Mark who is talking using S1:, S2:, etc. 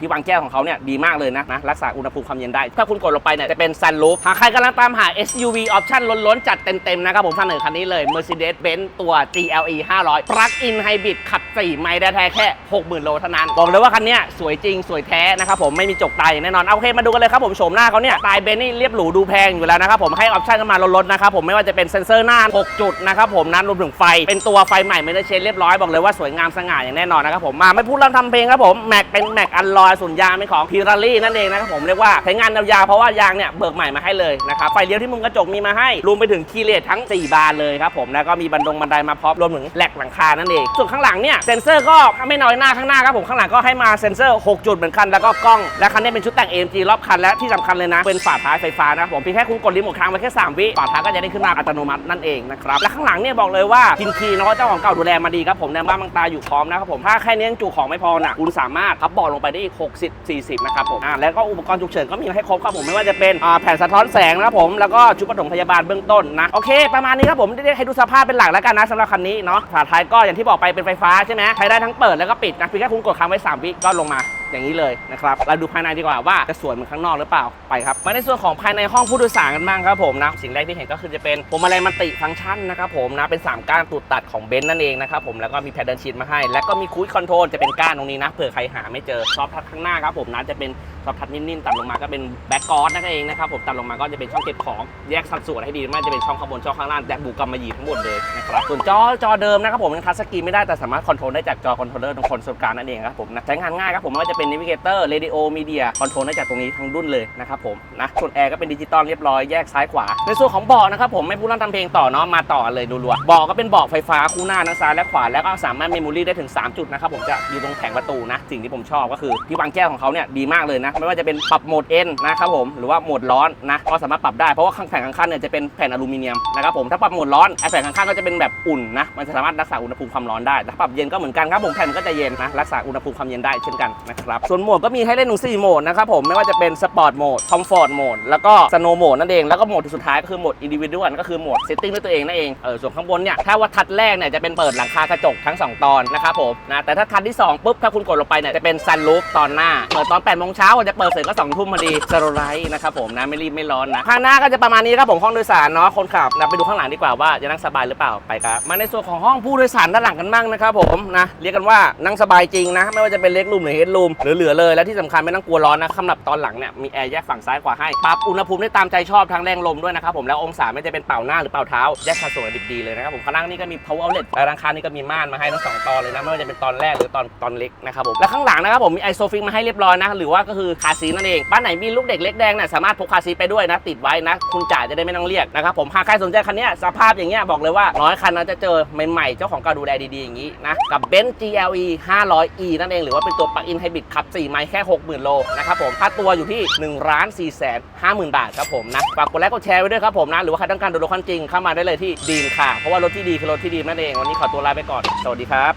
S1: ที่วางแก้วของเขาเนี่ยดีมากเลยนะนะรักษาอุณหภูมิความเย็นได้ ถ้าคุณกดลงไปเนี่ยจะเป็นซันรูฟหากใครกำลังตามหา SUV ออปชั่นล้นๆ จัดเต็ม ๆ นะครับผมเสนอคันนี้เลย Mercedes-Benz ตัว GLE 500 Plug-in Hybrid ขับ 4 ไม่ได้แท้แค่ 60,000 โลเท่านั้น บอกเลยว่าคันนี้สวยจริง สวยแท้นะครับผมไม่มีจกตายอย่างแน่นอนเอาโอเคมาดูกันเลยครับผมโฉมหน้าเขาเนี่ยตล์เบนนี่เรียบหรูดูแพงอยู่แล้วนะครับผมให้ออปชั่นกันมาล้นๆนะครับผมไม่ว่าจะเป็นเซ็นเซอร์หน้า 6 จุดนะครับผมนั้นรวมถึงไฟเป็นตัวไฟใหม่ไม่ได้เชนเรียบร้อยบอกเลยว่าสวยงามสง่าอย่างแน่นอนนะครับผมมาไม่พูดเรื่องทำเพลงครับผมแม็กเป็นแม็กอัลลอยส่วนยางเป็นของพิราลี่นั่นเองนะครับผมเรียกว่าใช้งานยาวๆเพราะว่ายางเนี่ยเบิกใหม่มาให้เลยนะครับไฟเลี้ยวที่มุมกระจกมีมาให้รวมไปถึงคีเลสทั้ง 4 บานเลยครับผมแล้วก็มีบันดงบันไดมาพร้อมรวมถึงแหลกหลังคานั่นเองส่วนข้างหลังเนี่ยเซ็นเซอร์ก็ไม่น้อยหน้าข้างหน้าครับผมข้างหลังก็ให้มาเซ็นเซอร์ 6 จุดเหมือนกันแล้วก็กล้องและคันนี้เป็นชุดแต่ง AMG รอบคันและที่สำคัญเลยนะเป็นฝาท้ายไฟฟ้านะบผมเพียงแค่คุณกดรีโมทค้างไว้แค่3วิฝาท้ายก็จะได้ขึ้นมาอัตโนมัตินั่นเองนะครับและข้างหลังเนี่ยบอกเลยว่าพินคีเนาะเจ้าของเก่าดูแลมาดีครับผมในบ้านบางตาอยู่พร้อมนะครับผมถ้าแค่นี้ยังจุของไม่พอนะคุณสามารถพับเบาะลงไปได้อีก60 40 นะครับผมอ่าแล้วก็อุปกรณ์ฉุกเฉินก็มีให้ครบครับผมไม่ว่าจะเป็นอ่าแผ่นสะท้อนแสงนะครับผมแล้วก็ชุดปฐมพยาบาลเบื้องต้นนะโอเค ประมาณนี้ครับผมได้ให้ดูสภาพเป็นหลักแล้วกันนะสำหรับคันนี้เนาะฝาท้ายก็อย่างที่บอกไปเป็นไฟฟ้าใช่ไหมใช้ได้ทั้งเปิดแล้วก็ปิดนะเพียงแค่คุณกดค้างไว้ 3 วิก็ลงมา อย่างนี้เลยนะครับ เราดูภายในดีกว่าว่าจะสวยเหมือนข้างนอกหรือเปล่าไปครับ มาในส่วนของภายในห้องผู้โดยสารกันบ้างครับผมนะ สิ่งแรกที่เห็นก็คือจะเป็นพวงมาลัยมันติฟังก์ชันนะครับผมนะ เป็น 3 ก้านตูดตัดของเบนซ์นั่นเองนะครับผม แล้วก็มีแพดเดิลชีตมาให้ แล้วก็มีคูดคอนโทรลจะเป็นก้านตรงนี้นะ เผื่อใครหาไม่เจอซอฟทัชข้างหน้าครับผมนะจะเป็นซอฟทัชนิ่มๆตัดลงมาก็เป็นแบ็กกอร์ดนั่นเองนะครับผมตัดลงมาก็จะเป็นช่องเก็บของแยกสัดส่วนให้ดีไม่ว่าจะเป็นช่องข้างบนช่องข้างล่างและบุกำมะหยีทั้งหมดเลยนะครับส่วนจอจอเดิมนะครับผมยังทัชสกรีนไม่ได้แต่สามารถคอนโทรลได้จากจอคอนโทรลเลอร์ตรงคอนโซลกลางนั่นเองครับผมนะใช้งานง่ายครับผมไม่ว่าจะเป็น Navigator Radio Media คอนโทรลได้จากตรงนี้ทั้งรุ่นเลยนะครับผมนะส่วนแอร์ก็เป็นดิจิตอลเรียบร้อยแยกซ้ายขวา ในส่วนของเบาะนะครับผมไม่พูดเรื่องทำเพลงต่อเนาะมาต่อเลยดูรัวเบาะก็เป็นเบาะไฟฟ้าคู่หน้าทั้งซ้ายและขวาแล้วก็สามารถเมมโมรี่ได้ถึง 3 จุดนะครับผมจะอยู่ตรงแผงประตูนะสิ่งที่ผมชอบก็คือที่วางแก้วของเขาเนี่ยดีมากเลยนะไม่ว่าจะเป็นปรับโหมดเอ็นนะครับผมหรือว่าโหมดร้อนนะก็สามารถปรับได้เพราะว่าข้างแผงข้างๆเนี่ยจะเป็นแผ่นอลูมิเนียมนะครับผมถ้าปรับโหมดร้อนไอแผ่นข้างๆก็จะเป็นแบบอุ่นนะมันจะสามารถรักษาอุณหภูมิความร้อนได้ถ้าปรับเย็นก็เหมือนกันครับผมแผ่นมันก็จะเย็นนะรักษาอุณหภูมิความเย็นได้เช่นกันนะครับส่วนโหมดก็มีให้เล่นถึง4โหมดนะครับผมไม่ว่าจะเป็นสปอร์ตโหมดคอมฟอร์ตโหมดแล้วก็สโนว์โหมดนั่นเองแล้วก็โหมดสุดท้ายก็คือโหมดอินดิวิดวลก็คือโหมดเซตติ้งด้วยตัวเองนั่นเองเออส่วนข้างบนเนี่ยถ้าว่าทัดแรกเนี่ยจะเป็นเปิดหลังคากระจกทั้ง 2 ตอนนะครับผมนะแต่ถ้าทัดที่2ปุ๊บถ้าคุณกดลงไปเนี่ยจะเป็นซันรูฟตอนหน้าเปิดตอน8โมงเช้าจะเปิดเสร็จก็2ทุ่มพอดีสโลไลท์นะครับผมนะไม่รีบไม่ร้อนนะข้างหน้าก็จะประมาณนี้ครับผมห้องโดยสารเนาะคนขับนะไปดูข้างหลังดีกว่าว่าจะนั่งสบายหรือเปล่าไปครับมาในส่วนของห้องผู้โดยสารด้านหลังกันบ้างนะครับผมนะเรียกกันว่านั่งสบายจริงนะ ไม่ว่าจะเป็นเล็กรูมหรือเฮดรูมหรือเหลือเลยและที่สำคัญไม่ต้องกลัวร้อนนะสำหรับตอนหลังเนี่ยมีแอร์แยกฝั่งซ้ายขวาให้ปรับอุณหภูมิได้ตามใจชอบทั้งแรงลมด้วยนะครับผมแล้วองศาไม่จะเป็นเป่าหน้าหรือเป่าเท้าแยกสัดส่วนดิบดีเลยนะครับผมข้างล่างนี่ก็มี power outlet และร้านค้านี่ก็มีม่านมาให้ทั้งสองตอนเลยนะไม่ว่าจะเป็นตอนแรกหรือตอนตอนเล็กนะครับผมและข้างหลังนะครับผมมีไอโซฟิกมาให้เรียบร้อยนะหรือว่าก็คือคาร์ซีนั่นเอง บ้านไหนมีลูกเด็กเล็กแดงเนี่ยสามารถพกคาซีไปด้วยนะติดไว้นะ คุณจ่ายจะได้ไม่ต้องเรียกนะครับผมหากใครสนใจคันนี้สภาพอย่างเงี้ยบอกเลยว่าน้อยคันนะจะเจอใหม่ๆเจ้าของการดูแลดีๆอย่างนี้นะกับ b e n z GLE 500e นั่นเองหรือว่าเป็นตัวปลั๊กอินไฮบริดขับ 4 ไมล์แค่ 60,000 โลนะครับผมค่าตัวอยู่ที่1ล้าน4แสน50,000บาทครับผมนะฝากกดไลค์กดแชร์ไว้ด้วยครับผมนะหรือว่าใครต้องการดูรถคันจริงเข้ามาได้เลยที่ดีมค่ะ เพราะว่ารถที่ดีคือรถที่ดีนั่นเองวันนี้ขอตัวลาไปก่อนสวัสดีครับ